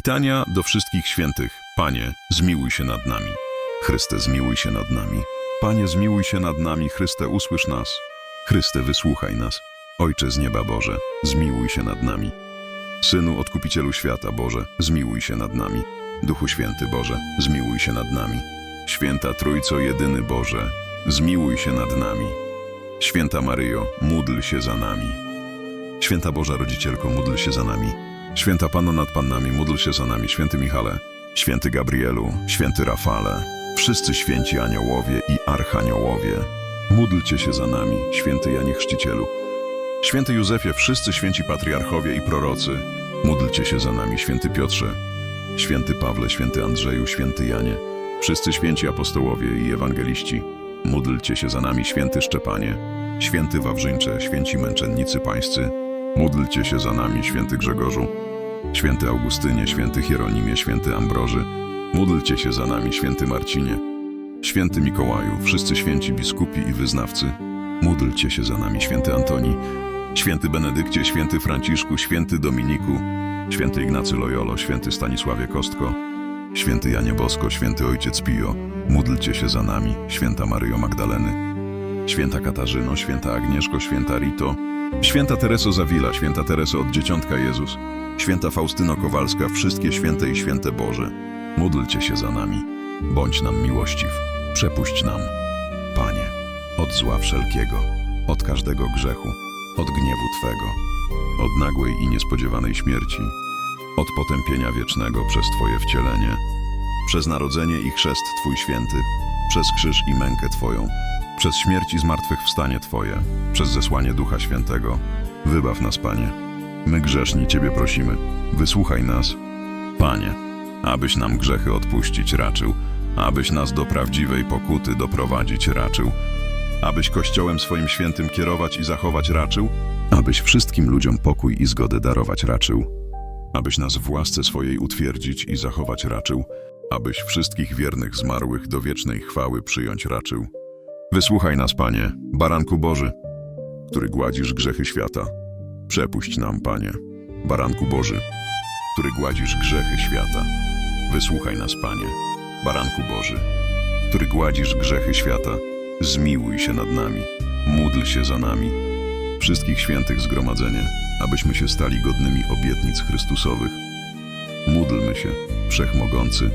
Litania do wszystkich świętych. Panie, zmiłuj się nad nami. Chryste, zmiłuj się nad nami. Panie, zmiłuj się nad nami. Chryste, usłysz nas. Chryste, wysłuchaj nas. Ojcze z nieba Boże, zmiłuj się nad nami. Synu, Odkupicielu świata Boże, zmiłuj się nad nami. Duchu Święty Boże, zmiłuj się nad nami. Święta Trójco Jedyny Boże, zmiłuj się nad nami. Święta Maryjo, módl się za nami. Święta Boża Rodzicielko, módl się za nami. Święta Panno nad Pannami, módl się za nami. Święty Michale, Święty Gabrielu, Święty Rafale, wszyscy święci aniołowie i archaniołowie, módlcie się za nami. Święty Janie Chrzcicielu, Święty Józefie, wszyscy święci patriarchowie i prorocy, módlcie się za nami. Święty Piotrze, Święty Pawle, Święty Andrzeju, Święty Janie, wszyscy święci apostołowie i ewangeliści, módlcie się za nami. Święty Szczepanie, Święty Wawrzyńcze, święci męczennicy pańscy, módlcie się za nami. Święty Grzegorzu, Święty Augustynie, Święty Hieronimie, Święty Ambroży, módlcie się za nami. Święty Marcinie, Święty Mikołaju, wszyscy święci biskupi i wyznawcy, módlcie się za nami. Święty Antoni, Święty Benedykcie, Święty Franciszku, Święty Dominiku, Święty Ignacy Loyolo, Święty Stanisławie Kostko, Święty Janie Bosko, Święty Ojciec Pio, módlcie się za nami, Święta Maryjo Magdaleny, Święta Katarzyno, Święta Agnieszko, Święta Rito, Święta Tereso Zawila, Święta Tereso od Dzieciątka Jezus, Święta Faustyno Kowalska, wszystkie święte i święte Boże, módlcie się za nami, bądź nam miłościw, przepuść nam, Panie, od zła wszelkiego, od każdego grzechu, od gniewu Twego, od nagłej i niespodziewanej śmierci, od potępienia wiecznego przez Twoje wcielenie, przez narodzenie i chrzest Twój święty, przez krzyż i mękę Twoją, przez śmierć i zmartwychwstanie Twoje, przez zesłanie Ducha Świętego. Wybaw nas, Panie. My grzeszni Ciebie prosimy, wysłuchaj nas. Panie, abyś nam grzechy odpuścić raczył, abyś nas do prawdziwej pokuty doprowadzić raczył, abyś Kościołem swoim świętym kierować i zachować raczył, abyś wszystkim ludziom pokój i zgodę darować raczył, abyś nas w łasce swojej utwierdzić i zachować raczył, abyś wszystkich wiernych zmarłych do wiecznej chwały przyjąć raczył. Wysłuchaj nas, Panie, Baranku Boży, który gładzisz grzechy świata. Przepuść nam, Panie, Baranku Boży, który gładzisz grzechy świata. Wysłuchaj nas, Panie, Baranku Boży, który gładzisz grzechy świata. Zmiłuj się nad nami, módl się za nami, wszystkich świętych zgromadzenie, abyśmy się stali godnymi obietnic Chrystusowych. Módlmy się, Wszechmogący,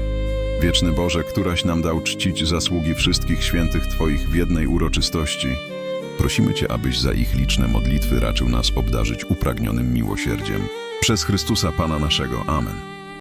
Wieczny Boże, któraś nam dał czcić zasługi wszystkich świętych Twoich w jednej uroczystości, prosimy Cię, abyś za ich liczne modlitwy raczył nas obdarzyć upragnionym miłosierdziem. Przez Chrystusa Pana naszego. Amen.